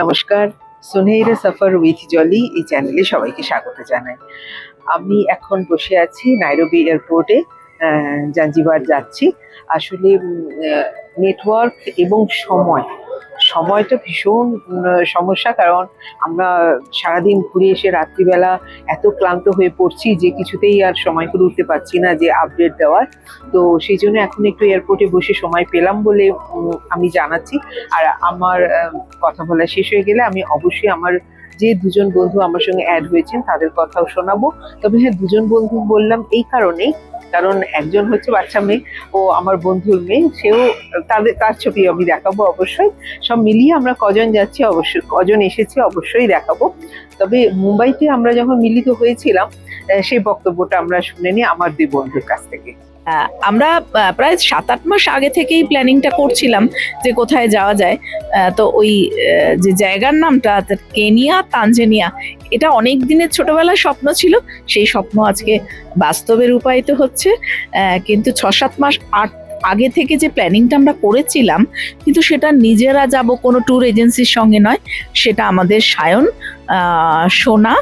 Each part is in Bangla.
নমস্কার। সোনেইরা সফর উইথ জলি এই চ্যানেলে সবাইকে স্বাগত জানাই। আমি এখন বসে আছি নাইরোবি এয়ারপোর্টে জাঞ্জিবার যাচ্ছি। আসলে নেটওয়ার্ক এবং সময় সময়টা ভীষণ সমস্যা, কারণ আমরা সারাদিন ঘুরে এসে রাত্রিবেলা এত ক্লান্ত হয়ে পড়ছি যে কিছুতেই আর সময় করে উঠতে পারছি না যে আপডেট দেওয়ার। তো সেই জন্য এখন একটু এয়ারপোর্টে বসে সময় পেলাম বলে আমি জানাচ্ছি। আর আমার কথা বলা শেষ হয়ে গেলে আমি অবশ্যই আমার যে দুজন বন্ধু আমার সঙ্গে অ্যাড হয়েছেন, তাদের কথাও শোনাবো। তবে হ্যাঁ দুজন বন্ধু বললাম এই কারণেই, কারণ একজন হচ্ছে বাচ্চা মেয়ে, ও আমার বন্ধুর মেয়ে, সেও তাদের, তার ছবি আমি দেখাবো অবশ্যই। সব মিলিয়ে আমরা কজন যাচ্ছি অবশ্যই কজন এসেছি অবশ্যই দেখাবো। তবে মুম্বাইতে আমরা যখন মিলিত হয়েছিলাম সেই বক্তব্যটা আমরা শুনে নিই আমার দুই বন্ধুর কাছ থেকে। আমরা প্রায় সাত আট মাস আগে থেকেই প্ল্যানিংটা করছিলাম যে কোথায় যাওয়া যায়। তো ওই যে জায়গার নামটা কেনিয়া, তানজেনিয়া, এটা অনেক দিনের ছোটবেলার স্বপ্ন ছিল। সেই স্বপ্ন আজকে বাস্তবে রূপায়িত হচ্ছে। কিন্তু ছ সাত মাস আট আগে থেকে যে প্ল্যানিংটা আমরা করেছিলাম, কিন্তু সেটা নিজেরা যাব কোনো ট্যুর এজেন্সির সঙ্গে নয়, সেটা আমাদের সায়ন সোনা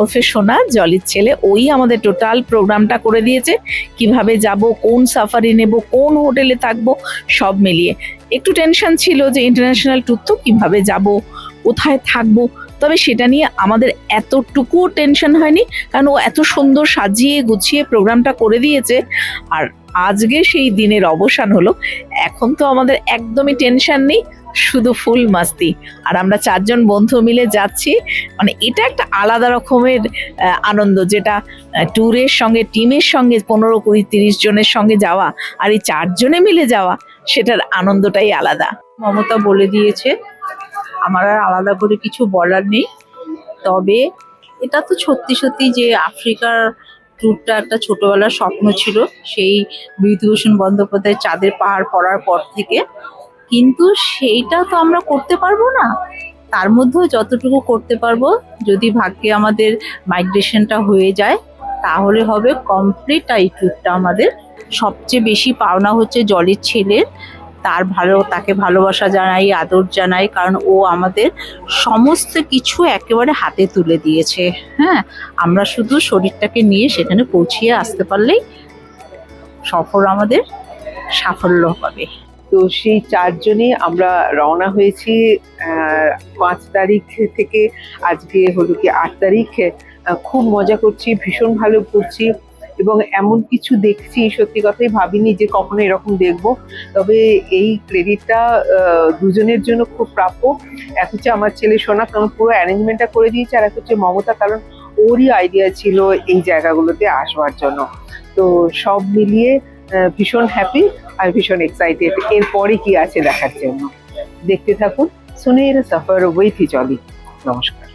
ওরফে সোনা, জলির ছেলে, ওই আমাদের টোটাল প্রোগ্রামটা করে দিয়েছে, কীভাবে যাব, কোন সাফারি নেব, কোন হোটেলে থাকব, সব মিলিয়ে। একটু টেনশন ছিল যে ইন্টারন্যাশনাল ট্যুর তো কীভাবে যাব, কোথায় থাকব, তবে সেটা নিয়ে আমাদের এতটুকুও টেনশন হয়নি, কারণ ও এত সুন্দর সাজিয়ে গুছিয়ে প্রোগ্রামটা করে দিয়েছে, আর আজকে সেই দিনের অবসান হলো। এখন তো আমাদের একদমই টেনশন নেই, শুধু ফুল মাস্তি। আর আমরা চারজন বন্ধু মিলে যাচ্ছি মানে এটা একটা আলাদা রকমের আনন্দ যেটা ট্যুরের সঙ্গে টিমের সঙ্গে, পনেরো কুড়ি তিরিশ জনের সঙ্গে যাওয়া আর এই চারজনে মিলে যাওয়া, সেটার আনন্দটাই আলাদা। মমতা বলে দিয়েছে, আমার আর আলাদা করে কিছু বলার নেই। তবে এটা তো সত্যি সত্যি যে আফ্রিকার ট্যুরটা একটা ছোটবেলার স্বপ্ন ছিল, সেই বিভূতিভূষণ বন্দ্যোপাধ্যায় চাঁদের পাহাড় পড়ার পর থেকে। কিন্তু সেইটা তো আমরা করতে পারব না। তার মধ্যেও যতটুকু করতে পারব, যদি ভাগ্যে আমাদের মাইগ্রেশনটা হয়ে যায়, তাহলে হবে কমপ্লিট এই ট্যুরটা আমাদের। সবচেয়ে বেশি পাওনা হচ্ছে জলের ছেলের তার ভালো, তাকে ভালোবাসা জানাই, আদর জানাই, কারণ ও আমাদের সমস্ত কিছু একেবারে হাতে তুলে দিয়েছে। হ্যাঁ আমরা শুধু শরীরটাকে নিয়ে সেখানে পৌঁছিয়ে আসতে পারলেই সফর আমাদের সাফল্য হবে। তো সেই চারজনে আমরা রওনা হয়েছি পাঁচ তারিখ থেকে, আজকে হলো কি আট তারিখ। খুব মজা করছি, ভীষণ ভালো ঘুরছি এবং এমন কিছু দেখছি, সত্যি কথাই ভাবিনি যে কখনো এরকম দেখব। তবে এই ক্রেডিটটা দুজনের জন্য খুব প্রাপ্য। এক হচ্ছে আমার ছেলে সোনা, কারণ পুরো অ্যারেঞ্জমেন্টটা করে দিয়েছে, আর এক হচ্ছে মমতা, কারণ ওরই আইডিয়া ছিল এই জায়গাগুলোতে আসবার জন্য। তো সব মিলিয়ে ভীষণ হ্যাপি আর ভীষণ এক্সাইটেড এরপরে কি আছে দেখার জন্য? দেখতে থাকুন সুনের সফর উইথ চলি নমস্কার।